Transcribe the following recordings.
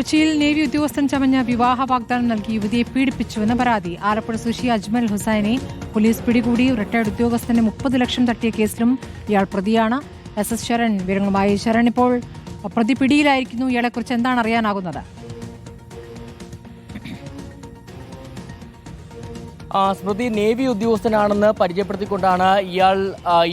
കൊച്ചിയിൽ നേവി ഉദ്യോഗസ്ഥൻ ചമഞ്ഞ വിവാഹ വാഗ്ദാനം നൽകി യുവതിയെ പീഡിപ്പിച്ചുവെന്ന പരാതി. ആലപ്പുഴ സുഷി അജ്മൽ ഹുസൈനെ പോലീസ് പിടികൂടി. റിട്ടയർഡ് ഉദ്യോഗസ്ഥന് മുപ്പത് ലക്ഷം തട്ടിയ കേസിലും ഇയാൾ പ്രതിയാണ്. എസ് എസ് ശരൺ വിവരങ്ങളുമായി ശരൺ ഇപ്പോൾ പ്രതി പിടിയിലായിരിക്കുന്നു. ഇയാളെക്കുറിച്ച് എന്താണ് അറിയാനാകുന്നത്? സ്മൃതി നേവി ഉദ്യോഗസ്ഥനാണെന്ന് പരിചയപ്പെടുത്തിക്കൊണ്ടാണ് ഇയാൾ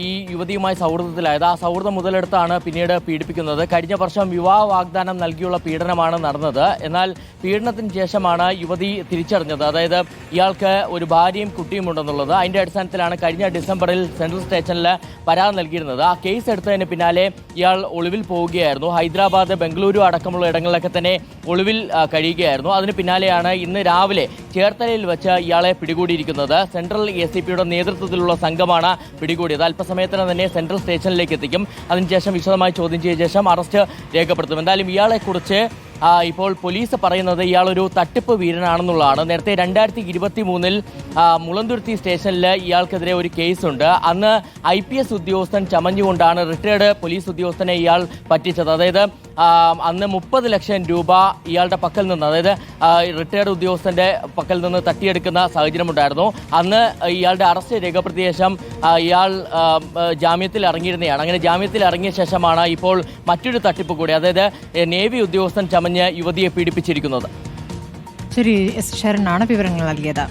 ഈ യുവതിയുമായി സൗഹൃദത്തിലായത്. ആ സൗഹൃദം മുതലെടുത്താണ് പിന്നീട് പീഡിപ്പിക്കുന്നത്. കഴിഞ്ഞ വർഷം വിവാഹ വാഗ്ദാനം നൽകിയുള്ള പീഡനമാണ് നടന്നത്. എന്നാൽ പീഡനത്തിന് ശേഷമാണ് യുവതി തിരിച്ചറിഞ്ഞത്. അതായത് ഇയാൾക്ക് ഒരു ഭാര്യയും കുട്ടിയും ഉണ്ടെന്നുള്ളത്. അതിന്റെ അടിസ്ഥാനത്തിലാണ് കഴിഞ്ഞ ഡിസംബറിൽ സെൻട്രൽ സ്റ്റേഷനിൽ പരാതി നൽകിയിരുന്നത്. ആ കേസ് എടുത്തതിന് പിന്നാലെ ഇയാൾ ഒളിവിൽ പോവുകയായിരുന്നു. ഹൈദരാബാദ് ബംഗളൂരു അടക്കമുള്ള ഇടങ്ങളിലൊക്കെ തന്നെ ഒളിവിൽ കഴിയുകയായിരുന്നു. അതിന് പിന്നാലെയാണ് ഇന്ന് രാവിലെ ചേർത്തലയിൽ വെച്ച് ഇയാളെ പിടികൂടിയിരിക്കുന്നത്. സെൻട്രൽ എ സി പിയുടെ നേതൃത്വത്തിലുള്ള സംഘമാണ് പിടികൂടിയത്. അല്പസമയത്തിന് തന്നെ സെൻട്രൽ സ്റ്റേഷനിലേക്ക് എത്തിക്കും. അതിനുശേഷം വിശദമായി ചോദ്യം ചെയ്ത ശേഷം അറസ്റ്റ് രേഖപ്പെടുത്തും. എന്തായാലും ഇയാളെക്കുറിച്ച് ഇപ്പോൾ പോലീസ് പറയുന്നത് ഇയാളൊരു തട്ടിപ്പ് വീരനാണെന്നുള്ളതാണ്. നേരത്തെ രണ്ടായിരത്തി ഇരുപത്തി മൂന്നിൽ മുളന്തുരുത്തി സ്റ്റേഷനിൽ ഇയാൾക്കെതിരെ ഒരു കേസുണ്ട്. അന്ന് ഐ പി എസ് ഉദ്യോഗസ്ഥൻ ചമഞ്ഞുകൊണ്ടാണ് റിട്ടയർഡ് പോലീസ് ഉദ്യോഗസ്ഥനെ ഇയാൾ പറ്റിച്ചത്. അതായത് അന്ന് മുപ്പത് ലക്ഷം രൂപ ഇയാളുടെ പക്കൽ നിന്ന് അതായത് റിട്ടയർഡ് ഉദ്യോഗസ്ഥന്റെ പക്കൽ നിന്ന് തട്ടിയെടുക്കുന്ന സാഹചര്യമുണ്ടായിരുന്നു അന്ന് ഇയാളുടെ അറസ്റ്റ് രേഖപ്പെടുത്തിയ ശേഷം ഇയാൾ ജാമ്യത്തിൽ ഇറങ്ങിയിരുന്നതാണ് അങ്ങനെ ജാമ്യത്തിൽ ഇറങ്ങിയ ശേഷമാണ് ഇപ്പോൾ മറ്റൊരു തട്ടിപ്പ് കൂടി അതായത് നേവി ഉദ്യോഗസ്ഥൻ ചമഞ്ഞ് യുവതിയെ പീഡിപ്പിച്ചിരിക്കുന്നത്. ശരി എസ് ശരണാണ് വിവരങ്ങൾ നൽകിയത്.